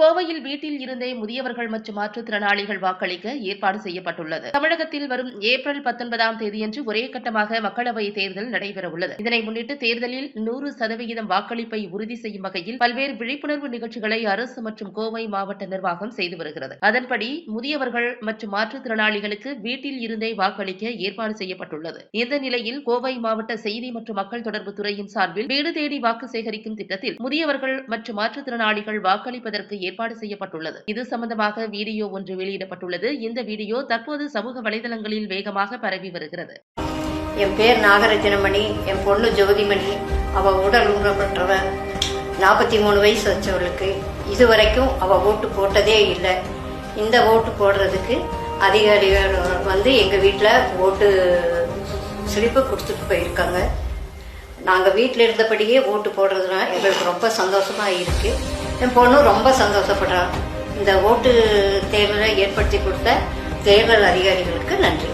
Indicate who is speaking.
Speaker 1: கோவையில் வீட்டில் இருந்தே முதியவர்கள் மற்றும் மாற்றுத்திறனாளிகள் வாக்களிக்க ஏற்பாடு செய்யப்பட்டுள்ளது. தமிழகத்தில் வரும் ஏப்ரல் பத்தொன்பதாம் தேதியன்று ஒரே கட்டமாக மக்களவை தேர்தல் நடைபெறவுள்ளது. இதனை முன்னிட்டு தேர்தலில் நூறு சதவிகிதம் வாக்களிப்பை உறுதி செய்யும் வகையில் பல்வேறு விழிப்புணர்வு நிகழ்ச்சிகளை அரசு மற்றும் கோவை மாவட்ட நிர்வாகம் செய்து வருகிறது. அதன்படி முதியவர்கள் மற்றும் மாற்றுத்திறனாளிகளுக்கு வீட்டில் இருந்தே வாக்களிக்க ஏற்பாடு செய்யப்பட்டுள்ளது. இந்த நிலையில் கோவை மாவட்ட செய்தி மற்றும் மக்கள் தொடர்பு துறையின் சார்பில் வீடு தேடி வாக்கு சேகரிக்கும் திட்டத்தில் முதியவர்கள் மற்றும் மாற்றுத்திறனாளிகள் வாக்களிப்பதற்கு ஏற்பாடு செய்யப்பட்டுள்ளது. இது சம்பந்தமாக வீடியோ ஒன்று வெளியிடப்பட்டுள்ளது. இந்த வீடியோ தற்போது சமூக வலைதளங்களில் வேகமாக பரவி வருகிறது.
Speaker 2: என் பேர் நாகரத்தினமணி என் பொண்ணு ஜோதிமணி அவள் உடல் ஊனப்பட்டவ நாற்பத்தி மூணு வயசு வச்சவளுக்கு இதுவரைக்கும் அவள் ஓட்டு போட்டதே இல்லை. இந்த ஓட்டு போடுறதுக்கு அதிகாரிகள் வந்து எங்கள் வீட்டில் ஓட்டு ஸ்லிப்பு கொடுத்துட்டு போயிருக்காங்க. நாங்கள் வீட்டில் இருந்தபடியே ஓட்டு போடுறதுனால எங்களுக்கு ரொம்ப சந்தோஷமாக இருக்குது என் பொண்ணு ரொம்ப சந்தோஷப்படுறான் இந்த ஓட்டு தேர்தலை ஏற்படுத்தி கொடுத்த தேர்தல் அதிகாரிகளுக்கு நன்றி.